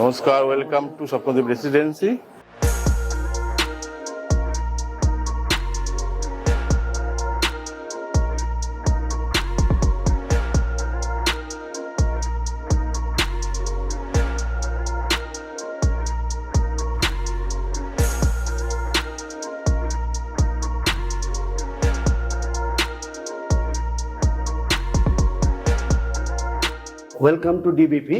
নমস্কার welcome to Swapnadeep residency welcome to DBP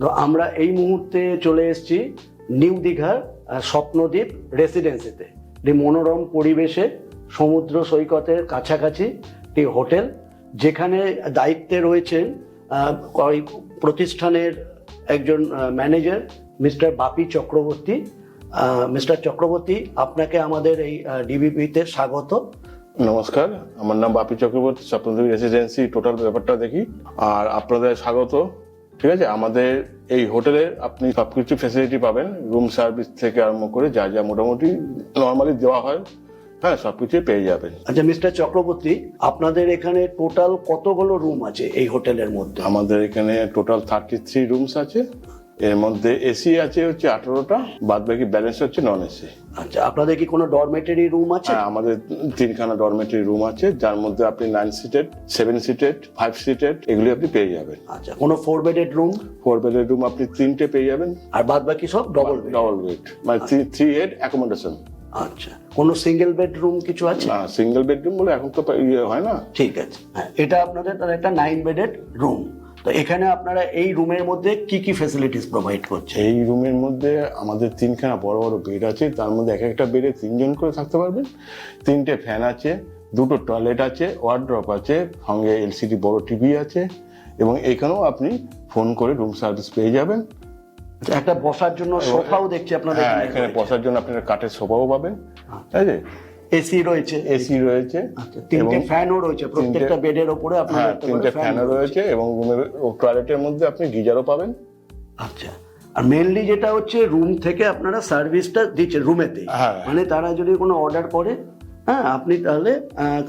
তো আমরা এই মুহূর্তে চলে এসেছি নিউ দীঘার স্বপ্নদ্বীপ রেসিডেন্সিতে একটি মনোরম পরিবেশে, সমুদ্র সৈকতের কাছাকাছি একটি হোটেল, যেখানে দায়িত্বে রয়েছেন প্রতিষ্ঠানের একজন manager mister Bapi Chakraborty. Mister Chakraborty, আপনাকে আমাদের এই ডিবিপিতে স্বাগত। নমস্কার, আমার নাম বাপি চক্রবর্তী স্বপ্নদীপ রেসিডেন্সি টোটাল ব্যাপারটা দেখি। আর আপনাদের স্বাগত। ঠিক আছে? আমাদের এই হোটেলে আপনি সবকিছু ফেসিলিটি পাবেন। রুম সার্ভিস থেকে আরম্ভ করে যা যা মোটামুটি নর্মালি দেওয়া হয় হ্যাঁ সবকিছু পেয়ে যাবেন। আচ্ছা মিস্টার চক্রবর্তী আপনাদের এখানে টোটাল কতগুলো রুম আছে এই হোটেলের মধ্যে? আমাদের এখানে টোটাল থার্টি থ্রি রুমস আছে। এর মধ্যে এসি আছে হচ্ছে আঠারোটা বাদ বাকি ব্যালেন্স হচ্ছে নন এসি আচ্ছা আপনাদের কি কোনো ডরমেটরি রুম আছে? হ্যাঁ আমাদের তিনখানা ডরমেটরি রুম আছে যার মধ্যে আপনি nine seated seven seated five seated এগুলি আপনি পেয়ে যাবেন। আচ্ছা কোনো ফোর বেডেড রুম ফোর বেডের রুম আপনি তিনটে পেয়ে যাবেন। আর বাদ বাকি সব ডবল বেড ডবল বেড মানে থ্রি হেড অ্যাকোমোডেশন আচ্ছা কোনো সিঙ্গেল বেডরুম কিছু আছে? না সিঙ্গেল বেডরুম বলে এখন তো ইয়ে হয় না। ঠিক আছে হ্যাঁ এটা আপনাদের তাহলে একটা নাইন বেডেড রুম তো এখানে আপনারা এই রুমের মধ্যে কি কি ফেসিলিটিস প্রোভাইড করছে এই রুমের মধ্যে আমাদের তিনখানা বড় বড় বেড আছে তার মধ্যে এক একটা বেডে তিনজন করে থাকতে পারবেন। তিনটে ফ্যান আছে দুটো টয়লেট আছে ওয়ার্ড্রপ আছে সঙ্গে এলসিডি বড় টিভি আছে এবং এখানেও আপনি ফোন করে রুম সার্ভিস পেয়ে যাবেন। আচ্ছা, একটা বসার জন্য সোফাও দেখছি আপনাদের হ্যাঁ এখানে বসার জন্য আপনারা কাঠের সোফাও পাবেন। ঠিক আছে এসি রয়েছে এসি রয়েছে। আচ্ছা, তিনটে ফ্যানও রয়েছে প্রত্যেকটা বেডের ওপরে আপনাদের হ্যাঁ তিনটে ফ্যানও রয়েছে এবং রুমের টয়লেটের মধ্যে আপনি গিজারও পাবেন। আচ্ছা আর মেনলি যেটা হচ্ছে রুম থেকে আপনারা সার্ভিসটা দিচ্ছে রুমেতে হ্যাঁ। মানে তারা যদি কোনো অর্ডার করে হ্যাঁ আপনি তাহলে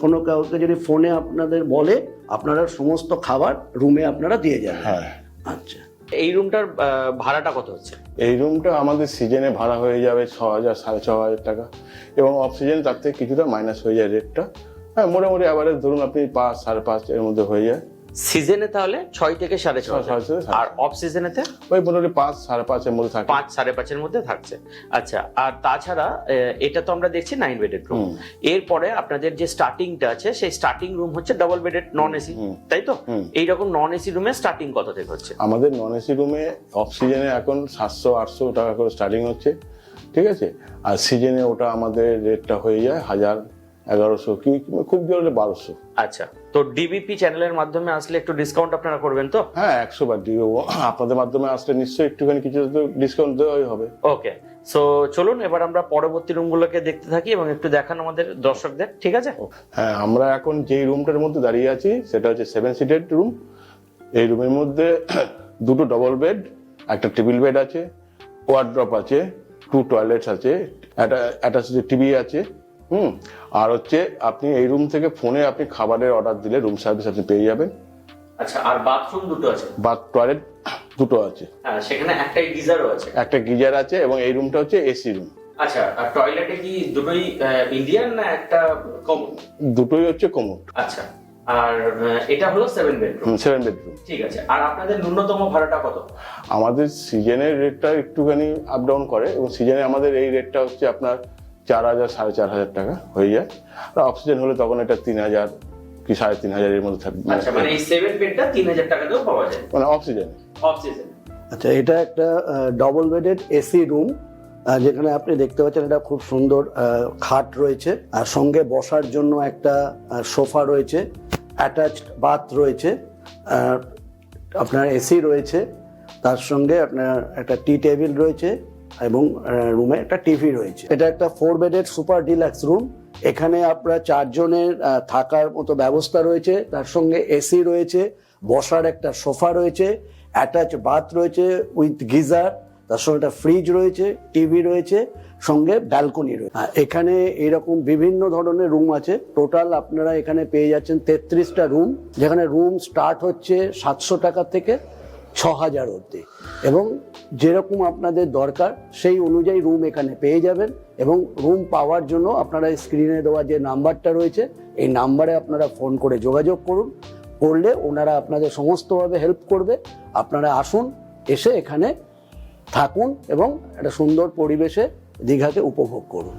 কোনো কাউকে যদি ফোনে আপনাদের বলে আপনারা সমস্ত খাবার রুমে আপনারা দিয়ে যাবেন। হ্যাঁ। আচ্ছা। এই রুমটার ভাড়াটা কত হচ্ছে? এই রুমটা আমাদের সিজনে ভাড়া হয়ে যাবে ছ হাজার সাড়ে ছ হাজার টাকা। এবং অফ সিজনে তার থেকে কিছুটা মাইনাস হয়ে যায় রেটটা হ্যাঁ মোটামুটি অ্যাভারেজ ধরুন আপনি পাঁচ, সাড়ে পাঁচ এর মধ্যে হয়ে যায়। সিজনে তাহলে ছয় থেকে সাড়ে ছয়, আর অফ সিজনেতে ওই মোটামুটি পাঁচ সাড়ে পাঁচের মধ্যে থাকে। পাঁচ সাড়ে পাঁচের মধ্যে থাকছে। আচ্ছা আর তাছাড়া এটা তো আমরা দেখছি নাইন বেডেড রুম এরপরে আপনাদের যে স্টার্টিংটা আছে সেই স্টার্টিং রুম হচ্ছে ডাবল বেডেড নন এসি তাই তো? এইরকম নন এসি রুমে স্টার্টিং কত থেকে হচ্ছে? আমাদের নন এসি রুমে অফ সিজনে এখন সাতশো আটশো টাকা করে স্টার্টিং হচ্ছে ঠিক আছে? আর সিজনে ওটা আমাদের রেটটা হয়ে যায় হাজার এগারোশো কি খুব জোরে বারোশো। আচ্ছা তো ডিবিপি চ্যানেলের মাধ্যমে আসলে একটু ডিসকাউন্ট আপনারা করবেন তো? হ্যাঁ একশো বার আপনাদের মাধ্যমে আসলে নিশ্চয়ই একটুখানি কিছু ডিসকাউন্ট দেওয়াই হবে। ওকে সো চলুন এবার আমরা পরবর্তী রুমগুলোকে দেখতে থাকি এবং একটু দেখান আমাদের দর্শকদের ঠিক আছে? হ্যাঁ আমরা এখন যেই রুমটার মধ্যে দাঁড়িয়ে আছি সেটা হচ্ছে সেভেন সিটেড রুম এই রুমের মধ্যে দুটো ডবল বেড একটা টেবিল বেড আছে ওয়ার্ড্রপ আছে টু টয়লেটস আছে একটা অ্যাটাচ টিভি আছে। হুম। আর হচ্ছে আপনি এই রুম থেকে ফোনে আপনি খাবারের অর্ডার দিলে রুম সার্ভিস আপনি পেয়ে যাবেন। আচ্ছা আর বাথরুম দুটো আছে? বা টয়লেট দুটো আছে। হ্যাঁ সেখানে একটাই গিজারও আছে। একটা গিজার আছে এবং এই রুমটা হচ্ছে এসি রুম আচ্ছা আর টয়লেটে কি দুটোই ইন্ডিয়ান না একটা কম দুটোই হচ্ছে কোমোড আচ্ছা আর এটা হলো সেভেন বেডরুম সেভেন বেডরুম ঠিক আছে আর আপনাদের ন্যূনতম ভাড়াটা কত? আমাদের সিজনের রেটটা একটুখানি আপ ডাউন করে এবং সিজনে আমাদের এই রেটটা হচ্ছে আপনার চার হাজার সাড়ে চার হাজার টাকা হয়ে যায়। আর অক্সিজেন হলে তখন এটা তিন হাজার কি সাড়ে তিন হাজারের মধ্যে থাকবে আচ্ছা মানে এই সেভেন বেডটা তিন হাজার টাকাতেও পাওয়া যায়। মানে অক্সিজেন অফ আচ্ছা এটা একটা ডবল বেডেড এসি রুম যেখানে আপনি দেখতে পাচ্ছেন এটা খুব সুন্দর খাট রয়েছে। আর সঙ্গে বসার জন্য একটা সোফা রয়েছে অ্যাটাচড বাথ রয়েছে আর আপনার এসি রয়েছে। তার সঙ্গে আপনার একটা টি টেবিল রয়েছে এবং রুমে একটা টিভি রয়েছে। এটা একটা four bedded super deluxe room এখানে আপনার চারজনের থাকার মতো ব্যবস্থা রয়েছে। তার সঙ্গে এসি রয়েছে। বসার একটা সোফা রয়েছে। অ্যাটাচ বাথ রয়েছে উইথ গিজার তার সঙ্গে একটা ফ্রিজ রয়েছে টিভি রয়েছে। সঙ্গে ব্যালকনি রয়েছে। এখানে এরকম বিভিন্ন ধরনের রুম আছে। টোটাল আপনারা এখানে পেয়ে যাচ্ছেন তেত্রিশটা রুম যেখানে রুম স্টার্ট হচ্ছে সাতশো টাকা থেকে ছ হাজার অবধি। এবং যেরকম আপনাদের দরকার, সেই অনুযায়ী রুম এখানে পেয়ে যাবেন এবং রুম পাওয়ার জন্য আপনারা স্ক্রিনে দেওয়া যে নাম্বারটা রয়েছে, এই নাম্বারে আপনারা ফোন করে যোগাযোগ করুন। করলে ওনারা আপনাদের সমস্তভাবে হেল্প করবে। আপনারা আসুন, এসে এখানে থাকুন এবং একটা সুন্দর পরিবেশে দীঘাকে উপভোগ করুন।